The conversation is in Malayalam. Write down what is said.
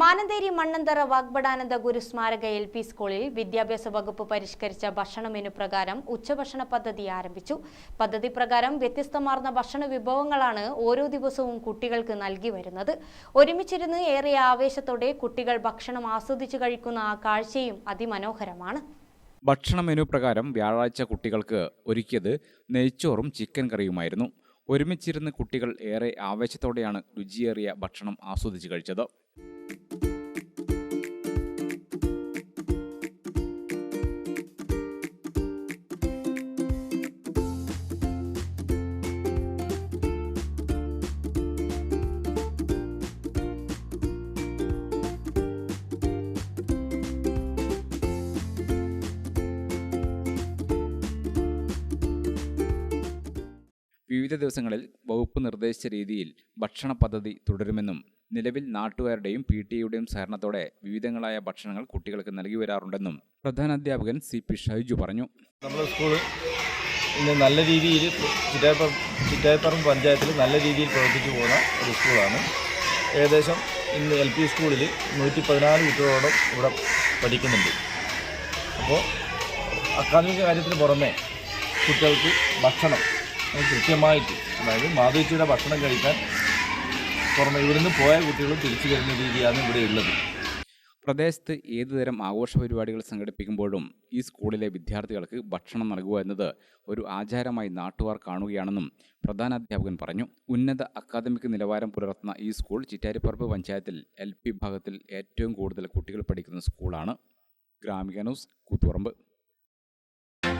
മാനന്തേരി മണ്ണന്തറ വാഗ്ബടാനന്ദ ഗുരു സ്മാരക എൽ പി സ്കൂളിൽ വിദ്യാഭ്യാസ വകുപ്പ് പരിഷ്കരിച്ച ഭക്ഷണ മെനു പ്രകാരം ഉച്ചഭക്ഷണ പദ്ധതി ആരംഭിച്ചു. പദ്ധതി പ്രകാരം വ്യത്യസ്തമാർന്ന ഭക്ഷണ വിഭവങ്ങളാണ് ഓരോ ദിവസവും കുട്ടികൾക്ക് നൽകി വരുന്നത്. ഒരുമിച്ചിരുന്ന് ഏറെ ആവേശത്തോടെ കുട്ടികൾ ഭക്ഷണം ആസ്വദിച്ചു കഴിക്കുന്ന ആ കാഴ്ചയും അതിമനോഹരമാണ്. ഭക്ഷണ മെനു പ്രകാരം വ്യാഴാഴ്ച കുട്ടികൾക്ക് ഒരുക്കിയത് നെയ്ച്ചോറും ചിക്കൻ കറിയുമായിരുന്നു. ഒരുമിച്ചിരുന്ന് കുട്ടികൾ ഏറെ ആവേശത്തോടെയാണ് രുചിയേറിയ ഭക്ഷണം ആസ്വദിച്ചു കഴിച്ചത്. വിവിധ ദിവസങ്ങളിൽ വകുപ്പ് നിർദ്ദേശിച്ച രീതിയിൽ ഭക്ഷണ പദ്ധതി തുടരുമെന്നും നിലവിൽ നാട്ടുകാരുടെയും പി ടി സഹകരണത്തോടെ വിവിധങ്ങളായ ഭക്ഷണങ്ങൾ കുട്ടികൾക്ക് നൽകി വരാറുണ്ടെന്നും പ്രധാനാധ്യാപകൻ സി പി ഷൈജു പറഞ്ഞു. നമ്മുടെ സ്കൂൾ ഇന്ന് നല്ല രീതിയിൽ ചിറ്റായപ്പറമ്പ് പഞ്ചായത്തിൽ നല്ല രീതിയിൽ പ്രവർത്തിച്ചു പോകുന്ന ഒരു സ്കൂളാണ്. ഏകദേശം ഇന്ന് എൽ പി സ്കൂളിൽ നൂറ്റി പതിനാല് കുട്ടികളോളം ഇവിടെ പഠിക്കുന്നുണ്ട്. അപ്പോൾ അക്കാദമിക കാര്യത്തിന് പുറമേ കുട്ടികൾക്ക് ഭക്ഷണം കൃത്യമായിട്ട് അതായത് മാധവിച്ചിയുടെ ഭക്ഷണം കഴിക്കാൻ പുറമെ ഇവിടുന്ന് പോയ കുട്ടികൾ തിരിച്ചു വരുന്ന രീതിയാണ് ഇവിടെ ഉള്ളത്. പ്രദേശത്ത് ഏതുതരം ആഘോഷ പരിപാടികൾ സംഘടിപ്പിക്കുമ്പോഴും ഈ സ്കൂളിലെ വിദ്യാർത്ഥികൾക്ക് ഭക്ഷണം നൽകുക എന്നത് ഒരു ആചാരമായി നാട്ടുകാർ കാണുകയാണെന്നും പ്രധാന അധ്യാപകൻ പറഞ്ഞു. ഉന്നത അക്കാദമിക് നിലവാരം പുലർത്തുന്ന ഈ സ്കൂൾ ചിറ്റാരിപ്പറമ്പ് പഞ്ചായത്തിൽ എൽ പി വിഭാഗത്തിൽ ഏറ്റവും കൂടുതൽ കുട്ടികൾ പഠിക്കുന്ന സ്കൂളാണ്. Gramika news Koothuparamba.